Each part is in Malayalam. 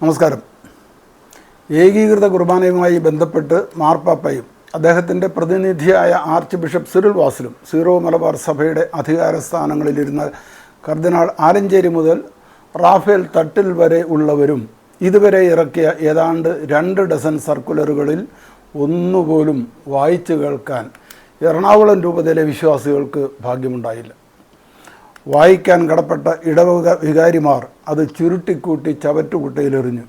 നമസ്കാരം. ഏകീകൃത കുർബാനയുമായി ബന്ധപ്പെട്ട് മാർപ്പാപ്പയും അദ്ദേഹത്തിന്റെ പ്രതിനിധിയായ ആർച്ച് ബിഷപ്പ് സിറിൽ വാസിലും സീറോ മലബാർ സഭയുടെ അധികാര സ്ഥാനങ്ങളിലിരുന്ന കർദിനാൾ ആലഞ്ചേരി മുതൽ റാഫേൽ തട്ടിൽ വരെ ഉള്ളവരും ഇതുവരെ ഇറക്കിയ ഏതാണ്ട് രണ്ട് ഡസൻ സർക്കുലറുകളിൽ ഒന്നുപോലും വായിച്ചു കേൾക്കാൻ എറണാകുളം രൂപതയിലെ വിശ്വാസികൾക്ക് ഭാഗ്യമുണ്ടായില്ല. വായിക്കാൻ കടപ്പെട്ട ഇടവക വികാരിമാർ അത് ചുരുട്ടിക്കൂട്ടി ചവറ്റുകുട്ടയിലെറിഞ്ഞു.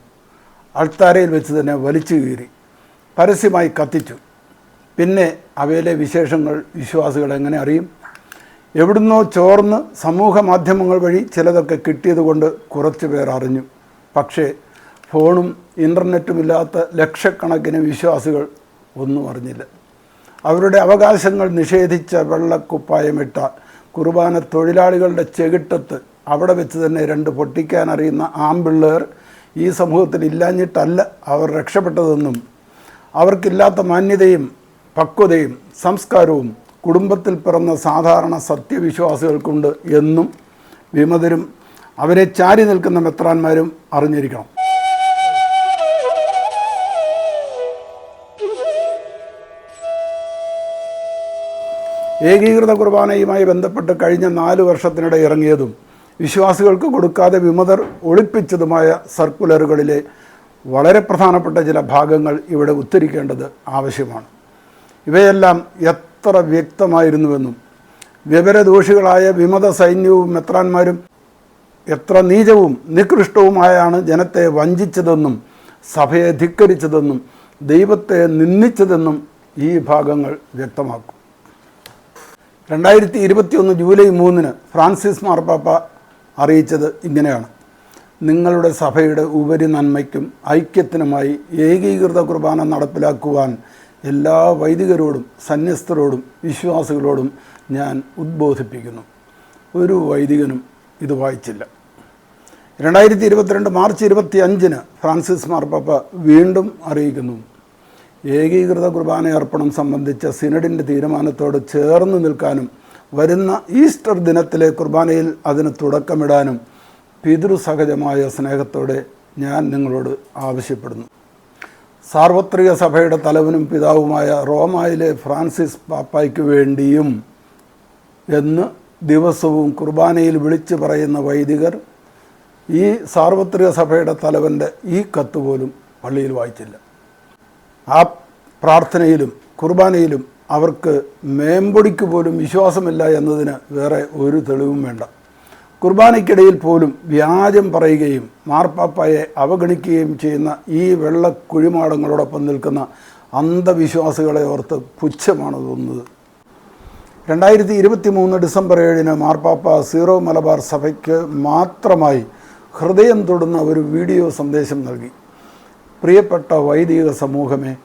അൾത്താരയിൽ വെച്ച് തന്നെ വലിച്ചു കീറി. പരസ്യമായി കത്തിച്ചു. പിന്നെ അവയിലെ വിശേഷങ്ങൾ വിശ്വാസികൾ എങ്ങനെ അറിയും? എവിടുന്നോ ചോർന്ന് സമൂഹ മാധ്യമങ്ങൾ വഴി ചിലതൊക്കെ കിട്ടിയതുകൊണ്ട് കുറച്ച് പേർ അറിഞ്ഞു. പക്ഷേ ഫോണും ഇന്റർനെറ്റും ഇല്ലാത്ത ലക്ഷക്കണക്കിന് വിശ്വാസികൾ ഒന്നും അറിഞ്ഞില്ല. അവരുടെ അവകാശങ്ങൾ നിഷേധിച്ച വെള്ളക്കുപ്പായമിട്ട കുർബാന തൊഴിലാളികളുടെ ചെകിട്ടത്ത് അവിടെ വെച്ച് തന്നെ രണ്ട് പൊട്ടിക്കാൻ അറിയുന്ന ആമ്പിള്ളേർ ഈ സമൂഹത്തിൽ ഇല്ലാഞ്ഞിട്ടല്ല അവർ രക്ഷപ്പെട്ടതെന്നും അവർക്കില്ലാത്ത മാന്യതയും പക്വതയും സംസ്കാരവും കുടുംബത്തിൽ പിറന്ന സാധാരണ സത്യവിശ്വാസികൾക്കുണ്ട് എന്നും വിമതരും അവരെ ചാരി നിൽക്കുന്ന മെത്രാന്മാരും അറിഞ്ഞിരിക്കണം. ഏകീകൃത കുർബാനയുമായി ബന്ധപ്പെട്ട് കഴിഞ്ഞ നാല് വർഷത്തിനിടെ ഇറങ്ങിയതും വിശ്വാസികൾക്ക് കൊടുക്കാതെ വിമതർ ഒളിപ്പിച്ചതുമായ സർക്കുലറുകളിലെ വളരെ പ്രധാനപ്പെട്ട ചില ഭാഗങ്ങൾ ഇവിടെ ഉദ്ധരിക്കേണ്ടത് ആവശ്യമാണ്. ഇവയെല്ലാം എത്ര വ്യക്തമായിരുന്നുവെന്നും വിവരദോഷികളായ വിമത സൈന്യവും മെത്രാന്മാരും എത്ര നീചവും നികൃഷ്ടവുമായാണ് ജനത്തെ വഞ്ചിച്ചതെന്നും സഭയെ ധിക്കരിച്ചതെന്നും ദൈവത്തെ നിന്ദിച്ചതെന്നും ഈ ഭാഗങ്ങൾ വ്യക്തമാക്കും. രണ്ടായിരത്തി ഇരുപത്തിയൊന്ന് ജൂലൈ മൂന്നിന് ഫ്രാൻസിസ് മാർപ്പാപ്പ അറിയിച്ചത് ഇങ്ങനെയാണ്. നിങ്ങളുടെ സഭയുടെ ഉപരി നന്മയ്ക്കും ഐക്യത്തിനുമായി ഏകീകൃത കുർബാന നടപ്പിലാക്കുവാൻ എല്ലാ വൈദികരോടും സന്യസ്തരോടും വിശ്വാസികളോടും ഞാൻ ഉദ്ബോധിപ്പിക്കുന്നു. ഒരു വൈദികനും ഇത് വായിച്ചില്ല. രണ്ടായിരത്തി ഇരുപത്തിരണ്ട് മാർച്ച് ഇരുപത്തി അഞ്ചിന് ഫ്രാൻസിസ് മാർപ്പാപ്പ വീണ്ടും അറിയിക്കുന്നു. ഏകീകൃത കുർബാന അർപ്പണം സംബന്ധിച്ച സിനഡിന്റെ തീരുമാനത്തോട് ചേർന്ന് നിൽക്കാനും വരുന്ന ഈസ്റ്റർ ദിനത്തിലെ കുർബാനയിൽ അതിന് തുടക്കമിടാനും പിതൃസഹജമായ സ്നേഹത്തോടെ ഞാൻ നിങ്ങളോട് ആവശ്യപ്പെടുന്നു. സാർവത്രിക സഭയുടെ തലവനും പിതാവുമായ റോമായിലെ ഫ്രാൻസിസ് പാപ്പായ്ക്ക് വേണ്ടിയും എന്ന് ദിവസവും കുർബാനയിൽ വിളിച്ചു പറയുന്ന വൈദികർ ഈ സാർവത്രിക സഭയുടെ തലവന്റെ ഈ കത്ത് പോലും പള്ളിയിൽ വായിച്ചില്ല. ആ പ്രാർത്ഥനയിലും കുർബാനയിലും അവർക്ക് മേമ്പൊടിക്ക് പോലും വിശ്വാസമില്ല എന്നതിന് വേറെ ഒരു തെളിവും വേണ്ട. കുർബാനയ്ക്കിടയിൽ പോലും വ്യാജം പറയുകയും മാർപ്പാപ്പയെ അവഗണിക്കുകയും ചെയ്യുന്ന ഈ വെള്ള കുഴിമാടങ്ങളോടൊപ്പം നിൽക്കുന്ന അന്ധവിശ്വാസികളെ ഓർത്ത് പുച്ഛമാണ് തോന്നുന്നത്. രണ്ടായിരത്തി ഇരുപത്തി മൂന്ന് ഡിസംബർ ഏഴിന് മാർപ്പാപ്പ സീറോ മലബാർ സഭയ്ക്ക് മാത്രമായി ഹൃദയം തൊടുന്ന ഒരു വീഡിയോ സന്ദേശം നൽകി. പ്രിയപ്പെട്ട വൈദിക സമൂഹമേ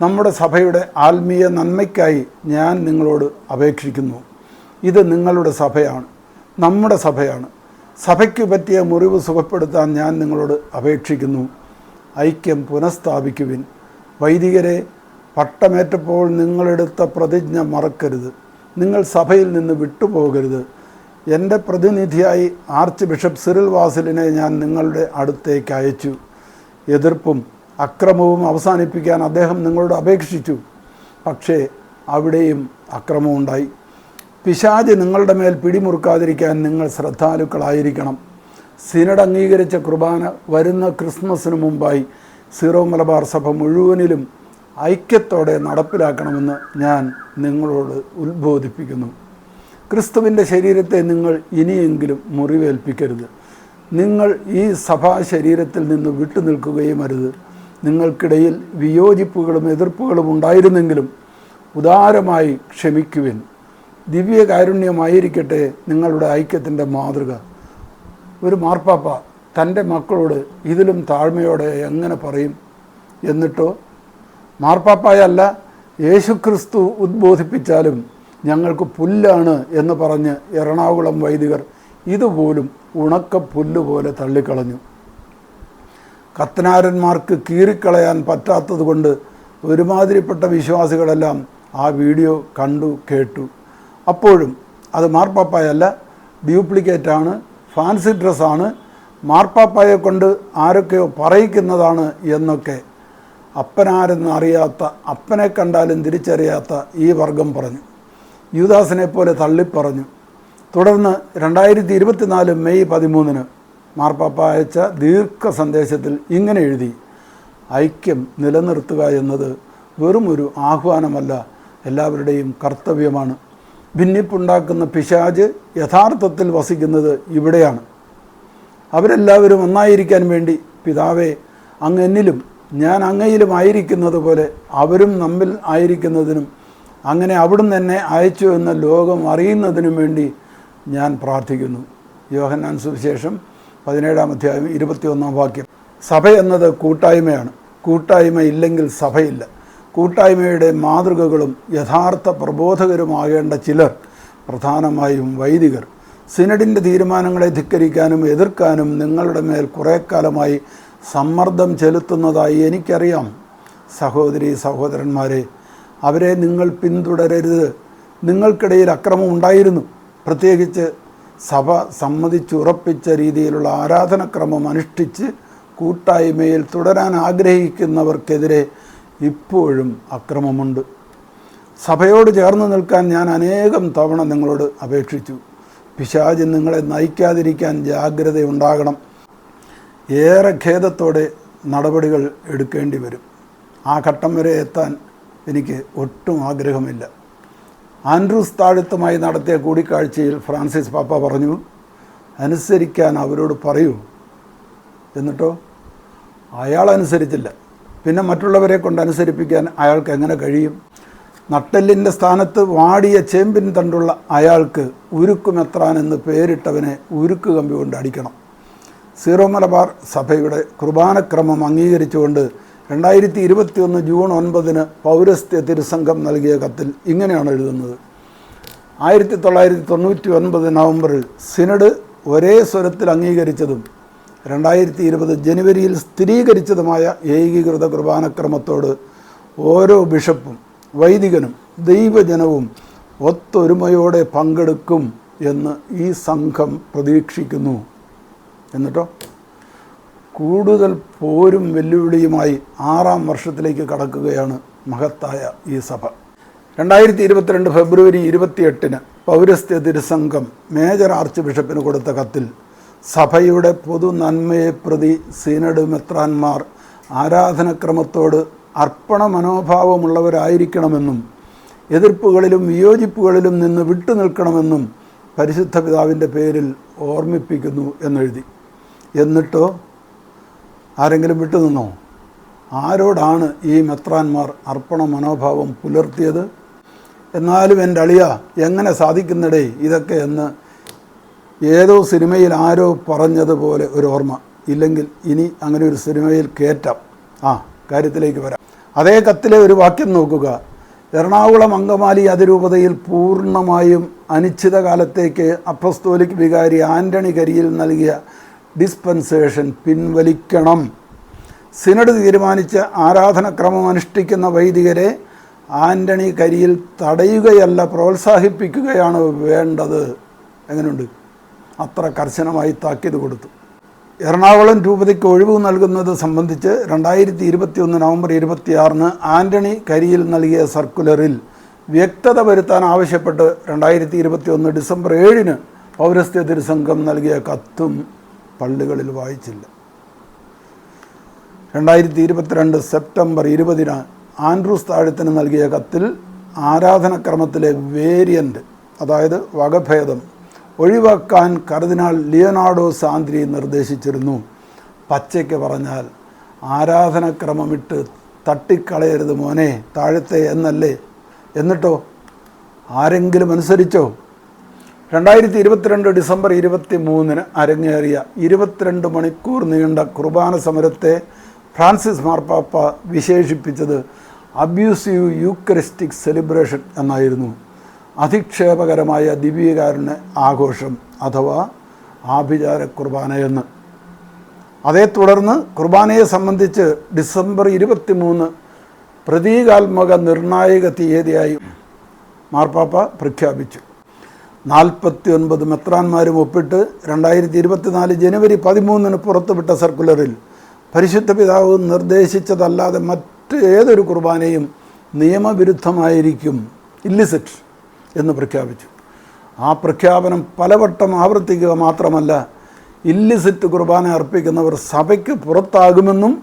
നമ്മുടെ സഭയുടെ ആത്മീയ നന്മയ്ക്കായി ഞാൻ നിങ്ങളോട് അപേക്ഷിക്കുന്നു. ഇത് നിങ്ങളുടെ സഭയാണ് നമ്മുടെ സഭയാണ്. സഭയ്ക്ക് പറ്റിയ മുറിവ് സുഖപ്പെടുത്താൻ ഞാൻ നിങ്ങളോട് അപേക്ഷിക്കുന്നു. ഐക്യം പുനഃസ്ഥാപിക്കുവിൻ. വൈദികരെ പട്ടമേറ്റപ്പോൾ നിങ്ങളെടുത്ത പ്രതിജ്ഞ മറക്കരുത്. നിങ്ങൾ സഭയിൽ നിന്ന് വിട്ടുപോകരുത്. എന്റെ പ്രതിനിധിയായി ആർച്ച് ബിഷപ്പ് സിറിൽ വാസിലിനെ ഞാൻ നിങ്ങളുടെ അടുത്തേക്ക് അയച്ചു. എതിർപ്പും അക്രമവും അവസാനിപ്പിക്കാൻ അദ്ദേഹം നിങ്ങളോട് അപേക്ഷിച്ചു. പക്ഷേ അവിടെയും അക്രമമുണ്ടായി പിശാജ് നിങ്ങളുടെ മേൽ പിടിമുറുക്കാതിരിക്കാൻ നിങ്ങൾ ശ്രദ്ധാലുക്കളായിരിക്കണം. സിനഡ് അംഗീകരിച്ച കുർബാന വരുന്ന ക്രിസ്മസിന് മുമ്പായി സീറോ മലബാർ സഭ മുഴുവനിലും ഐക്യത്തോടെ നടപ്പിലാക്കണമെന്ന് ഞാൻ നിങ്ങളോട് ഉത്ബോധിപ്പിക്കുന്നു. ക്രിസ്തുവിന്റെ ശരീരത്തെ നിങ്ങൾ ഇനിയെങ്കിലും മുറിവേൽപ്പിക്കരുത്. നിങ്ങൾ ഈ സഭാ ശരീരത്തിൽ നിന്ന് വിട്ടു നിൽക്കുകയും അരുത്. നിങ്ങൾക്കിടയിൽ വിയോജിപ്പുകളും എതിർപ്പുകളും ഉണ്ടായിരുന്നെങ്കിലും ഉദാരമായി ക്ഷമിക്കുവിൻ. ദിവ്യകാരുണ്യമായിരിക്കട്ടെ നിങ്ങളുടെ ഐക്യത്തിന്റെ മാതൃക. ഒരു മാർപ്പാപ്പ തന്റെ മക്കളോട് ഇതിലും താഴ്മയോടെ എങ്ങനെ പറയും? എന്നിട്ടോ? മാർപ്പാപ്പായല്ല യേശുക്രിസ്തു ഉദ്ബോധിപ്പിച്ചാലും ഞങ്ങൾക്ക് പുല്ലാണ് എന്ന് പറഞ്ഞ് എറണാകുളം വൈദികർ ഇതുപോലും ഉണക്ക പുല്ല് പോലെ തള്ളിക്കളഞ്ഞു. കത്തനാരന്മാർക്ക് കീറിക്കളയാൻ പറ്റാത്തതുകൊണ്ട് ഒരുമാതിരിപ്പെട്ട വിശ്വാസികളെല്ലാം ആ വീഡിയോ കണ്ടു കേട്ടു. അപ്പോഴും അത് മാർപ്പാപ്പായല്ല ഡ്യൂപ്ലിക്കേറ്റാണ് ഫാൻസി ഡ്രസ്സാണ് മാർപ്പാപ്പായെ കൊണ്ട് ആരൊക്കെയോ പറയിക്കുന്നതാണ് എന്നൊക്കെ അപ്പനാരെന്ന് അറിയാത്ത അപ്പനെ കണ്ടാലും തിരിച്ചറിയാത്ത ഈ വർഗം പറഞ്ഞു. യൂദാസിനെ പോലെ തള്ളിപ്പറഞ്ഞു. തുടർന്ന് രണ്ടായിരത്തി ഇരുപത്തിനാല് മെയ് പതിമൂന്നിന് മാർപ്പാപ്പ അയച്ച ദീർഘ സന്ദേശത്തിൽ ഇങ്ങനെ എഴുതി ഐക്യം നിലനിർത്തുക എന്നത് വെറും ഒരു ആഹ്വാനമല്ല എല്ലാവരുടെയും കർത്തവ്യമാണ്. ഭിന്നിപ്പുണ്ടാക്കുന്ന പിശാജ് യഥാർത്ഥത്തിൽ വസിക്കുന്നത് ഇവിടെയാണ്. അവരെല്ലാവരും ഒന്നായിരിക്കാൻ വേണ്ടി പിതാവേ അങ്ങ് എന്നിലും ഞാൻ അങ്ങയിലും ആയിരിക്കുന്നത് പോലെ അവരും നമ്മിൽ ആയിരിക്കുന്നതിനും അങ്ങനെ അവിടുന്ന് തന്നെ അയച്ചു എന്ന ലോകം അറിയുന്നതിനും വേണ്ടി ഞാൻ പ്രാർത്ഥിക്കുന്നു. യോഹന്നാൻ സുവിശേഷം പതിനേഴാം അധ്യായം ഇരുപത്തിയൊന്നാം വാക്യം. സഭ എന്നത് കൂട്ടായ്മയാണ്. കൂട്ടായ്മ ഇല്ലെങ്കിൽ സഭയില്ല. കൂട്ടായ്മയുടെ മാതൃകകളും യഥാർത്ഥ പ്രബോധകരുമാകേണ്ട ചിലർ പ്രധാനമായും വൈദികർ. സിനഡിന്റെ തീരുമാനങ്ങളെ ധിക്കരിക്കാനും എതിർക്കാനും നിങ്ങളുടെ മേൽ കുറേ കാലമായി സമ്മർദ്ദം ചെലുത്തുന്നതായി എനിക്കറിയാം. സഹോദരി സഹോദരന്മാരെ അവരെ നിങ്ങൾ പിന്തുടരരുത്. നിങ്ങൾക്കിടയിൽ അക്രമം ഉണ്ടായിരുന്നു. പ്രത്യേകിച്ച് സഭ സമ്മതിച്ചുറപ്പിച്ച രീതിയിലുള്ള ആരാധനക്രമം അനുഷ്ഠിച്ച് കൂട്ടായ്മയിൽ തുടരാൻ ആഗ്രഹിക്കുന്നവർക്കെതിരെ ഇപ്പോഴും അക്രമമുണ്ട്. സഭയോട് ചേർന്ന് നിൽക്കാൻ ഞാൻ അനേകം തവണ നിങ്ങളോട് അപേക്ഷിച്ചു. പിശാജ് നിങ്ങളെ നയിക്കാതിരിക്കാൻ ജാഗ്രതയുണ്ടാകണം ഏറെ ഖേദത്തോടെ നടപടികൾ എടുക്കേണ്ടി വരും. ആ ഘട്ടം വരെ എത്താൻ എനിക്ക് ഒട്ടും ആഗ്രഹമില്ല. ആൻഡ്രൂസ് താഴത്തുമായി നടത്തിയ കൂടിക്കാഴ്ചയിൽ ഫ്രാൻസിസ് പാപ്പ പറഞ്ഞു അനുസരിക്കാൻ അവരോട് പറയൂ. എന്നിട്ടോ അയാൾ അനുസരിച്ചില്ല. പിന്നെ മറ്റുള്ളവരെ കൊണ്ട് അനുസരിപ്പിക്കാൻ അയാൾക്ക് എങ്ങനെ കഴിയും? നട്ടെല്ലിന്റെ സ്ഥാനത്ത് വാടിയ ചേമ്പിൻ തണ്ടുള്ള അയാൾക്ക് ഉരുക്കുമെത്രാൻ എന്ന് പേരിട്ടവനെ ഉരുക്ക് കമ്പി കൊണ്ട് അടിക്കണം. സീറോ മലബാർ സഭയുടെ കുർബാനക്രമം അംഗീകരിച്ചുകൊണ്ട് രണ്ടായിരത്തി ഇരുപത്തിയൊന്ന് ജൂൺ ഒൻപതിന് പൗരസ്ത്യ തിരുസംഘം നൽകിയ കത്തിൽ ഇങ്ങനെയാണ് എഴുതുന്നത്. ആയിരത്തി തൊള്ളായിരത്തി തൊണ്ണൂറ്റി ഒൻപത് നവംബറിൽ സിനഡ് ഒരേ സ്വരത്തിൽ അംഗീകരിച്ചതും രണ്ടായിരത്തി ഇരുപത് ജനുവരിയിൽ സ്ഥിരീകരിച്ചതുമായ ഏകീകൃത കുർബാനക്രമത്തോട് ഓരോ ബിഷപ്പും വൈദികനും ദൈവജനവും ഒത്തൊരുമയോടെ പങ്കെടുക്കും എന്ന് ഈ സംഘം പ്രതീക്ഷിക്കുന്നു. എന്നിട്ടോ? കൂടുതൽ പോരും വെല്ലുവിളിയുമായി ആറാം വർഷത്തിലേക്ക് കടക്കുകയാണ് മഹത്തായ ഈ സഭ. രണ്ടായിരത്തി ഇരുപത്തിരണ്ട് ഫെബ്രുവരി ഇരുപത്തിയെട്ടിന് പൗരസ്ത്യ തിരുസംഘം മേജർ ആർച്ച് ബിഷപ്പിന് കൊടുത്ത കത്തിൽ സഭയുടെ പൊതു നന്മയെ പ്രതി സീനഡ് മെത്രാന്മാർ ആരാധനക്രമത്തോട് അർപ്പണ മനോഭാവമുള്ളവരായിരിക്കണമെന്നും എതിർപ്പുകളിലും വിയോജിപ്പുകളിലും നിന്ന് വിട്ടുനിൽക്കണമെന്നും പരിശുദ്ധ പിതാവിന്റെ പേരിൽ ഓർമ്മിപ്പിക്കുന്നു എന്നെഴുതി. എന്നിട്ടോ ആരെങ്കിലും വിട്ടുനിന്നോ ആരോടാണ് ഈ മെത്രാന്മാർ അർപ്പണ മനോഭാവം പുലർത്തിയത്? എന്നാലും എന്റെ അളിയ എങ്ങനെ സാധിക്കുന്നിടേ ഇതൊക്കെ എന്ന് ഏതോ സിനിമയിൽ ആരോ പറഞ്ഞതുപോലെ ഒരു ഓർമ്മ. ഇല്ലെങ്കിൽ ഇനി അങ്ങനെ ഒരു സിനിമയിൽ കയറ്റാം ആ കാര്യത്തിലേക്ക് വരാം. അതേ കത്തിലെ ഒരു വാക്യം നോക്കുക. എറണാകുളം അങ്കമാലി അതിരൂപതയിൽ പൂർണമായും അനിശ്ചിതകാലത്തേക്ക് അപ്പസ്തോലിക് വികാരി ആന്റണി കരിയിൽ നൽകിയ ഡിസ്പെൻസേഷൻ പിൻവലിക്കണം. സിനഡ് തീരുമാനിച്ച ആരാധനക്രമം അനുഷ്ഠിക്കുന്ന വൈദികരെ ആന്റണി കരിയിൽ തടയുകയല്ല പ്രോത്സാഹിപ്പിക്കുകയാണ് വേണ്ടത്. എങ്ങനെയുണ്ട്? അത്ര കർശനമായി താക്കീത് കൊടുത്തു. എറണാകുളം രൂപതയ്ക്ക് ഒഴിവ് നൽകുന്നത് സംബന്ധിച്ച് രണ്ടായിരത്തി ഇരുപത്തി ഒന്ന് നവംബർ ഇരുപത്തിയാറിന് ആന്റണി കരിയിൽ നൽകിയ സർക്കുലറിൽ വ്യക്തത വരുത്താൻ ആവശ്യപ്പെട്ട് രണ്ടായിരത്തി ഇരുപത്തി ഒന്ന് ഡിസംബർ ഏഴിന് പൗരസ്ത്യ തിരുസംഘം നൽകിയ കത്തും പള്ളികളിൽ വായിച്ചില്ല. രണ്ടായിരത്തി ഇരുപത്തിരണ്ട് സെപ്റ്റംബർ ഇരുപതിന് ആൻഡ്രൂസ് താഴത്തിന് നൽകിയ കത്തിൽ ആരാധനക്രമത്തിലെ വേരിയന്റ് അതായത് വകഭേദം ഒഴിവാക്കാൻ കർദിനാൾ ലിയനാർഡോ സാന്ദ്രി നിർദ്ദേശിച്ചിരുന്നു. പച്ചയ്ക്ക് പറഞ്ഞാൽ ആരാധനക്രമമിട്ട് തട്ടിക്കളയരുത് മോനെ താഴത്തെ എന്നല്ലേ? എന്നിട്ടോ? ആരെങ്കിലും അനുസരിച്ചോ? രണ്ടായിരത്തി ഇരുപത്തിരണ്ട് ഡിസംബർ ഇരുപത്തി മൂന്നിന് അരങ്ങേറിയ ഇരുപത്തിരണ്ട് മണിക്കൂർ നീണ്ട കുർബാന സമരത്തെ ഫ്രാൻസിസ് മാർപ്പാപ്പ വിശേഷിപ്പിച്ചത് അബ്യൂസീവ് യൂക്രിസ്റ്റിക് സെലിബ്രേഷൻ എന്നായിരുന്നു. അധിക്ഷേപകരമായ ദിവ്യകാരുണ്യ ആഘോഷം അഥവാ ആഭിചാര കുർബാന എന്ന് അതേ തുടർന്ന് കുർബാനയെ സംബന്ധിച്ച് ഡിസംബർ ഇരുപത്തി മൂന്ന് പ്രതീകാത്മക നിർണായക തീയതിയായി മാർപ്പാപ്പ പ്രഖ്യാപിച്ചു. നാൽപ്പത്തി ഒൻപത് മെത്രാന്മാരും ഒപ്പിട്ട് രണ്ടായിരത്തി ഇരുപത്തിനാല് ജനുവരി പതിമൂന്നിന് പുറത്തുവിട്ട സർക്കുലറിൽ പരിശുദ്ധ പിതാവ് നിർദ്ദേശിച്ചതല്ലാതെ മറ്റ് ഏതൊരു കുർബാനയും നിയമവിരുദ്ധമായിരിക്കും. ഇല്ലിസിറ്റ് എന്ന് പ്രഖ്യാപിച്ചു. ആ പ്രഖ്യാപനം പലവട്ടം ആവർത്തിക്കുക മാത്രമല്ല ഇല്ലിസിറ്റ് കുർബാന അർപ്പിക്കുന്നവർ സഭയ്ക്ക് പുറത്താകുമെന്നും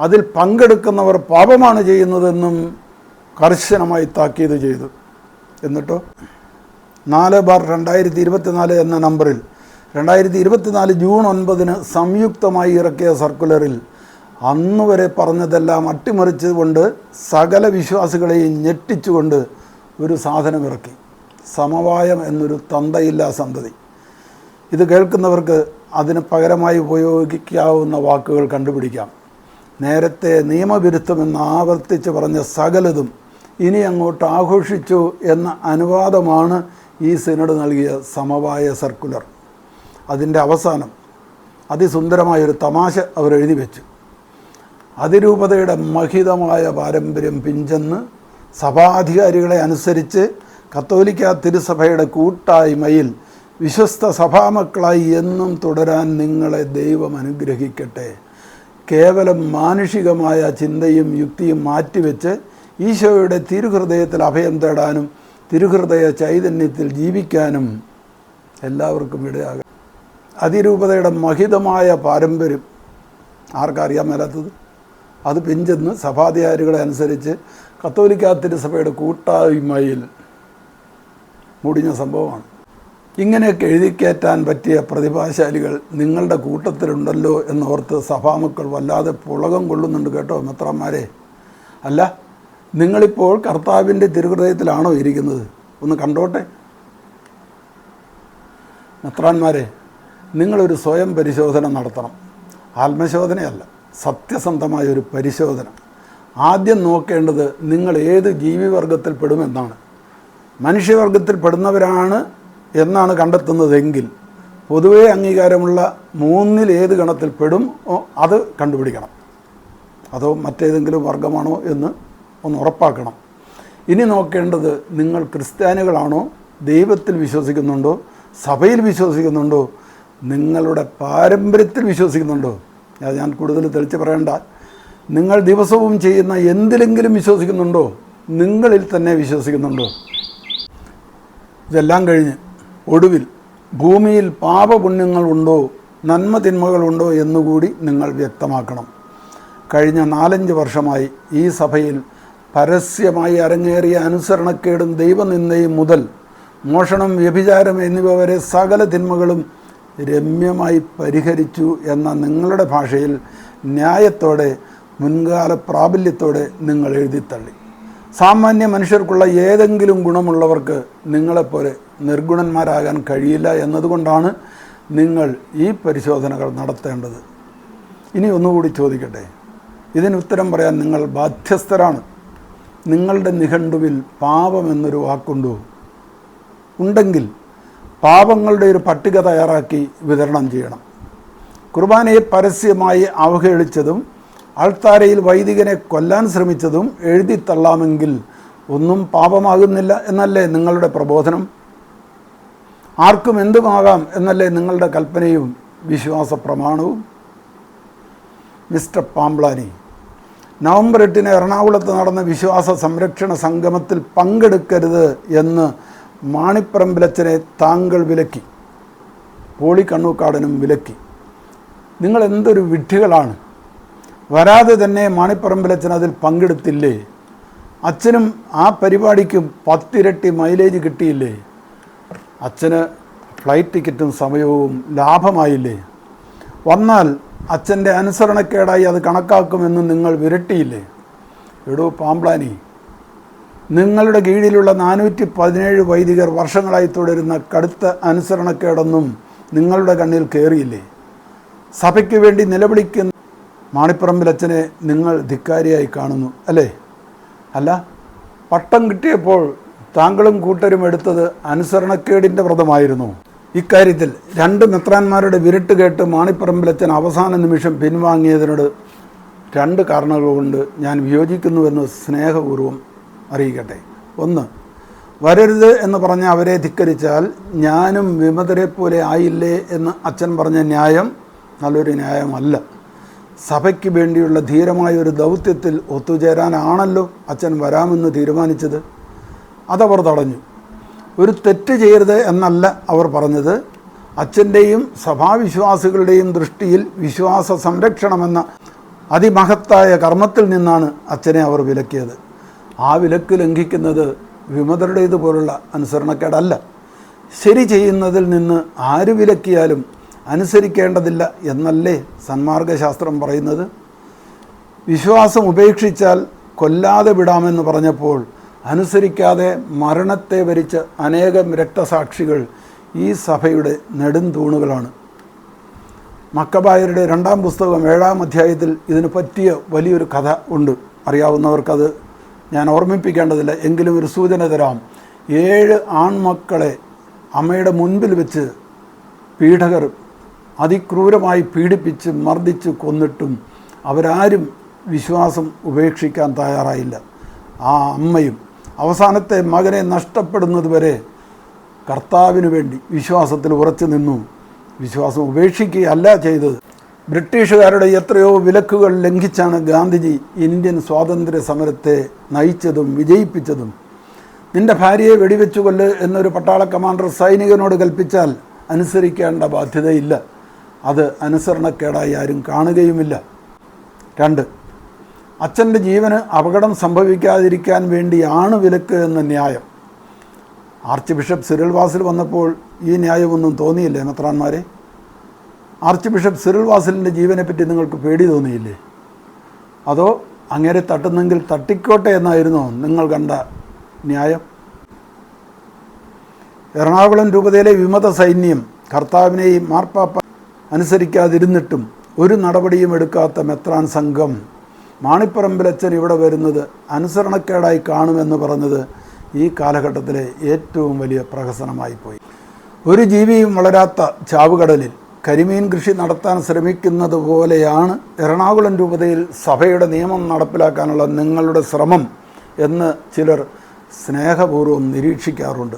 അതിൽ പങ്കെടുക്കുന്നവർ പാപമാണ് ചെയ്യുന്നതെന്നും കർശനമായി താക്കീത് ചെയ്തു. എന്നിട്ടോ? നാല് ബാർ രണ്ടായിരത്തി ഇരുപത്തിനാല് എന്ന നമ്പറിൽ രണ്ടായിരത്തി ഇരുപത്തിനാല് ജൂൺ ഒൻപതിന് സംയുക്തമായി ഇറക്കിയ സർക്കുലറിൽ അന്നുവരെ പറഞ്ഞതെല്ലാം അട്ടിമറിച്ചുകൊണ്ട് സകല വിശ്വാസികളെയും ഞെട്ടിച്ചുകൊണ്ട് ഒരു സാധനം ഇറക്കി. സമവായം എന്നൊരു തന്തയില്ലാ സന്തതി. ഇത് കേൾക്കുന്നവർക്ക് അതിന് പകരമായി ഉപയോഗിക്കാവുന്ന വാക്കുകൾ കണ്ടുപിടിക്കാം. നേരത്തെ നിയമവിരുദ്ധമെന്ന് ആവർത്തിച്ച് പറഞ്ഞ സകലതും ഇനി അങ്ങോട്ട് ആഘോഷിച്ചു എന്ന അനുവാദമാണ് ഈ സിനഡ് നൽകിയ സമവായ സർക്കുലർ. അതിന്റെ അവസാനം അതിസുന്ദരമായൊരു തമാശ അവർ എഴുതി വെച്ചു. അതിരൂപതയുടെ മഹിതമായ പാരമ്പര്യം പിഞ്ചെന്ന് സഭാധികാരികളെ അനുസരിച്ച് കത്തോലിക്ക തിരുസഭയുടെ കൂട്ടായ്മയിൽ വിശ്വസ്ത സഭാമക്കളായി എന്നും തുടരാൻ നിങ്ങളെ ദൈവം അനുഗ്രഹിക്കട്ടെ. കേവലം മാനുഷികമായ ചിന്തയും യുക്തിയും മാറ്റിവെച്ച് ഈശോയുടെ തിരുഹൃദയത്തിൽ അഭയം തേടാനും തിരുഹൃദയ ചൈതന്യത്തിൽ ജീവിക്കാനും എല്ലാവർക്കും ഇടയാകാം അതിരൂപതയുടെ മഹിതമായ പാരമ്പര്യം ആർക്കറിയാൻ മേലാത്തത്? അത് പിഞ്ചെന്ന് സഭാധികാരികളെ അനുസരിച്ച് കത്തോലിക്ക തിരുസഭയുടെ കൂട്ടായ്മയിൽ മുടിഞ്ഞ സംഭവമാണ്. ഇങ്ങനെയൊക്കെ എഴുതിക്കയറ്റാൻ പറ്റിയ പ്രതിഭാശാലികൾ നിങ്ങളുടെ കൂട്ടത്തിലുണ്ടല്ലോ എന്നോർത്ത് സഭാമക്കൾ വല്ലാതെ പുളകം കൊള്ളുന്നുണ്ട് കേട്ടോ മെത്രാന്മാരെ. അല്ല നിങ്ങളിപ്പോൾ കർത്താവിന്റെ തിരുഹൃദയത്തിലാണോ ഇരിക്കുന്നത്? ഒന്ന് കണ്ടോട്ടെ. മെത്രാന്മാരെ നിങ്ങളൊരു സ്വയം പരിശോധന നടത്തണം. ആത്മശോധനയല്ല സത്യസന്ധമായ ഒരു പരിശോധന. ആദ്യം നോക്കേണ്ടത് നിങ്ങൾ ഏത് ജീവിവർഗത്തിൽ പെടുമെന്നാണ്. മനുഷ്യവർഗത്തിൽ പെടുന്നവരാണ് എന്നാണ് കണ്ടെത്തുന്നതെങ്കിൽ പൊതുവേ അംഗീകാരമുള്ള മൂന്നിൽ ഏത് ഗണത്തിൽ പെടും അത് കണ്ടുപിടിക്കണം. അതോ മറ്റേതെങ്കിലും വർഗമാണോ എന്ന് ഒന്ന് ഉറപ്പാക്കണം. ഇനി നോക്കേണ്ടത് നിങ്ങൾ ക്രിസ്ത്യാനികളാണോ? ദൈവത്തിൽ വിശ്വസിക്കുന്നുണ്ടോ? സഭയിൽ വിശ്വസിക്കുന്നുണ്ടോ? നിങ്ങളുടെ പാരമ്പര്യത്തിൽ വിശ്വസിക്കുന്നുണ്ടോ? അത് ഞാൻ കൂടുതൽ തെളിച്ച് പറയണ്ട. നിങ്ങൾ ദിവസവും ചെയ്യുന്ന എന്തിലെങ്കിലും വിശ്വസിക്കുന്നുണ്ടോ? നിങ്ങളിൽ തന്നെ വിശ്വസിക്കുന്നുണ്ടോ? ഇതെല്ലാം കഴിഞ്ഞ് ഒടുവിൽ ഭൂമിയിൽ പാപപുണ്യങ്ങളുണ്ടോ നന്മ തിന്മകളുണ്ടോ എന്നുകൂടി നിങ്ങൾ വ്യക്തമാക്കണം. കഴിഞ്ഞ നാലഞ്ച് വർഷമായി ഈ സഭയിൽ പരസ്യമായി അരങ്ങേറിയ അനുസരണക്കേടും ദൈവനിന്ദയും മുതൽ മോഷണം വ്യഭിചാരം എന്നിവ വരെ സകല തിന്മകളും രമ്യമായി പരിഹരിച്ചു എന്ന നിങ്ങളുടെ ഭാഷയിൽ ന്യായത്തോടെ മുൻകാല പ്രാബല്യത്തോടെ നിങ്ങൾ എഴുതിത്തള്ളി. സാമാന്യ മനുഷ്യർക്കുള്ള ഏതെങ്കിലും ഗുണമുള്ളവർക്ക് നിങ്ങളെപ്പോലെ നിർഗുണന്മാരാകാൻ കഴിയില്ല എന്നതുകൊണ്ടാണ് നിങ്ങൾ ഈ പരിശോധനകൾ നടത്തേണ്ടത്. ഇനി ഒന്നുകൂടി ചോദിക്കട്ടെ? ഇതിന് ഉത്തരം പറയാൻ നിങ്ങൾ ബാധ്യസ്ഥരാണ്. നിങ്ങളുടെ നിഘണ്ടുവിൽ പാപം എന്നൊരു വാക്കുണ്ടോ? ഉണ്ടെങ്കിൽ പാപങ്ങളുടെ ഒരു പട്ടിക തയ്യാറാക്കി വിതരണം ചെയ്യണം. കുർബാനയെ പരസ്യമായി അവഹേളിച്ചതും ആൾത്താരയിൽ വൈദികനെ കൊല്ലാൻ ശ്രമിച്ചതും എഴുതിത്തള്ളാമെങ്കിൽ ഒന്നും പാപമാകുന്നില്ല എന്നല്ലേ നിങ്ങളുടെ പ്രബോധനം? ആർക്കും എന്തുമാകാം എന്നല്ലേ നിങ്ങളുടെ കൽപ്പനയും വിശ്വാസ പ്രമാണവും മിസ്റ്റർ പാംബ്ലാനി നവംബർ എട്ടിന് എറണാകുളത്ത് നടന്ന വിശ്വാസ സംരക്ഷണ സംഗമത്തിൽ പങ്കെടുക്കരുത് എന്ന് മാണിപ്പറമ്പിലച്ചനെ താങ്കൾ വിലക്കി. പോളി കണ്ണൂക്കാടനും വിലക്കി. നിങ്ങൾ എന്തൊരു വിഡ്ഢികളാണ്. വരാതെ തന്നെ മാണിപ്പറമ്പിലച്ചൻ അതിൽ പങ്കെടുത്തില്ലേ? അച്ഛനും ആ പരിപാടിക്കും പത്തിരട്ടി മൈലേജ് കിട്ടിയില്ലേ? അച്ഛന് ഫ്ലൈറ്റ് ടിക്കറ്റും സമയവും ലാഭമായില്ലേ? വന്നാൽ അച്ഛന്റെ അനുസരണക്കേടായി അത് കണക്കാക്കുമെന്ന് നിങ്ങൾ വിരട്ടിയില്ലേ? എടോ പാമ്പ്ലാനി നിങ്ങളുടെ കീഴിലുള്ള നാനൂറ്റി പതിനേഴ് വൈദികർ വർഷങ്ങളായി തുടരുന്ന കടുത്ത അനുസരണക്കേടൊന്നും നിങ്ങളുടെ കണ്ണിൽ കയറിയില്ലേ സഭയ്ക്ക് വേണ്ടി നിലവിളിക്കുന്ന മാണിപ്പറമ്പിലച്ഛനെ നിങ്ങൾ ധിക്കാരിയായി കാണുന്നു അല്ലേ? അല്ല പട്ടം കിട്ടിയപ്പോൾ താങ്കളും കൂട്ടരും എടുത്തത് അനുസരണക്കേടിന്റെ വ്രതമായിരുന്നു. ഇക്കാര്യത്തിൽ രണ്ട് മെത്രാന്മാരുടെ വിരട്ട് കേട്ട് മാണിപ്പറമ്പിലച്ചൻ അവസാന നിമിഷം പിൻവാങ്ങിയതിനോട് രണ്ട് കാരണങ്ങൾ കൊണ്ട് ഞാൻ വിയോജിക്കുന്നുവെന്ന് സ്നേഹപൂർവം അറിയിക്കട്ടെ. ഒന്ന് വരരുത് എന്ന് പറഞ്ഞ് അവരെ ധിക്കരിച്ചാൽ ഞാനും വിമതരെ പോലെ ആയില്ലേ എന്ന് അച്ഛൻ പറഞ്ഞ ന്യായം നല്ലൊരു ന്യായമല്ല. സഭയ്ക്ക് വേണ്ടിയുള്ള ധീരമായ ഒരു ദൗത്യത്തിൽ ഒത്തുചേരാനാണല്ലോ അച്ഛൻ വരാമെന്ന് തീരുമാനിച്ചത്. അതവർ തടഞ്ഞു. ഒരു തെറ്റ് ചെയ്യരുത് എന്നല്ല അവർ പറഞ്ഞത്. അച്ഛന്റെയും സഭാവിശ്വാസികളുടെയും ദൃഷ്ടിയിൽ വിശ്വാസ സംരക്ഷണമെന്ന അതിമഹത്തായ കർമ്മത്തിൽ നിന്നാണ് അച്ഛനെ അവർ വിലക്കിയത്. ആ വിലക്ക് ലംഘിക്കുന്നത് വിമതരുടേതുപോലുള്ള അനുസരണക്കേടല്ല. ശരി ചെയ്യുന്നതിൽ നിന്ന് ആര് വിലക്കിയാലും അനുസരിക്കേണ്ടതില്ല എന്നല്ലേ സന്മാർഗശാസ്ത്രം പറയുന്നത്? വിശ്വാസം ഉപേക്ഷിച്ചാൽ കൊല്ലാതെ വിടാമെന്ന് പറഞ്ഞപ്പോൾ അനുസരിക്കാതെ മരണത്തെ വരിച്ച അനേകം രക്തസാക്ഷികൾ ഈ സഭയുടെ നെടുംതൂണുകളാണ്. മക്കബായരുടെ രണ്ടാം പുസ്തകം ഏഴാം അധ്യായത്തിൽ ഇതിന് പറ്റിയ വലിയൊരു കഥ ഉണ്ട്. അറിയാവുന്നവർക്കത് ഞാൻ ഓർമ്മിപ്പിക്കേണ്ടതില്ല. എങ്കിലും ഒരു സൂചന തരാം. ഏഴ് ആൺമക്കളെ അമ്മയുടെ മുൻപിൽ വെച്ച് പീഡകർ അതിക്രൂരമായി പീഡിപ്പിച്ച് മർദ്ദിച്ച് കൊന്നിട്ടും അവരാരും വിശ്വാസം ഉപേക്ഷിക്കാൻ തയ്യാറായില്ല. ആ അമ്മയും അവസാനത്തെ മകനെ നഷ്ടപ്പെടുന്നത് വരെ കർത്താവിന് വേണ്ടി വിശ്വാസത്തിൽ ഉറച്ചു നിന്നു. വിശ്വാസം ഉപേക്ഷിക്കുകയല്ല ചെയ്തത്. ബ്രിട്ടീഷുകാരുടെ എത്രയോ വിലക്കുകൾ ലംഘിച്ചാണ് ഗാന്ധിജി ഇന്ത്യൻ സ്വാതന്ത്ര്യ സമരത്തെ നയിച്ചതും വിജയിപ്പിച്ചതും. നിന്റെ ഭാര്യയെ വെടിവെച്ചു കൊല്ല് എന്നൊരു പട്ടാള കമാൻഡർ സൈനികനോട് കൽപ്പിച്ചാൽ അനുസരിക്കേണ്ട ബാധ്യതയില്ല. അത് അനുസരണക്കേടായി ആരും കാണുകയുമില്ല. രണ്ട് അച്ഛന്റെ ജീവന് അപകടം സംഭവിക്കാതിരിക്കാൻ വേണ്ടിയാണ് വിലക്ക് എന്ന ന്യായം. ആർച്ച് ബിഷപ്പ് സിറിൽ വാസിൽ വന്നപ്പോൾ ഈ ന്യായമൊന്നും തോന്നിയില്ലേ മെത്രാന്മാരെ? ആർച്ച് ബിഷപ്പ് സിറിൽ വാസിലിന്റെ ജീവനെപ്പറ്റി നിങ്ങൾക്ക് പേടി തോന്നിയില്ലേ? അതോ അങ്ങേരെ തട്ടുന്നെങ്കിൽ തട്ടിക്കോട്ടെ എന്നായിരുന്നോ നിങ്ങൾ കണ്ട ന്യായം? എറണാകുളം രൂപതയിലെ വിമത സൈന്യം കർത്താവിനെയും മാർപ്പാപ്പ അനുസരിക്കാതിരുന്നിട്ടും ഒരു നടപടിയും എടുക്കാത്ത മെത്രാൻ സംഘം മാണിപ്പറമ്പിലച്ചൻ ഇവിടെ വരുന്നത് അനുസരണക്കേടായി കാണുമെന്ന് പറഞ്ഞത് ഈ കാലഘട്ടത്തിലെ ഏറ്റവും വലിയ പ്രഹസനമായി പോയി. ഒരു ജീവിയും വളരാത്ത ചാവുകടലിൽ കരിമീൻ കൃഷി നടത്താൻ ശ്രമിക്കുന്നത് പോലെയാണ് എറണാകുളം രൂപതയിൽ സഭയുടെ നിയമം നടപ്പിലാക്കാനുള്ള നിങ്ങളുടെ ശ്രമം എന്ന് ചിലർ സ്നേഹപൂർവം നിരീക്ഷിക്കാറുണ്ട്.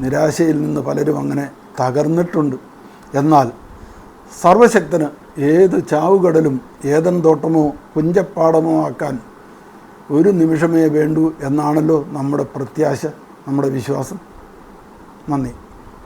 നിരാശയിൽ നിന്ന് പലരും അങ്ങനെ തകർന്നിട്ടുണ്ട്. എന്നാൽ സർവശക്തന് ഏത് ചാവുകടലും ഏതൻ തോട്ടമോ പുഞ്ചപ്പാടമോ ആക്കാൻ ഒരു നിമിഷമേ വേണ്ടൂ എന്നാണല്ലോ നമ്മുടെ പ്രത്യാശ നമ്മുടെ വിശ്വാസം. നന്ദി.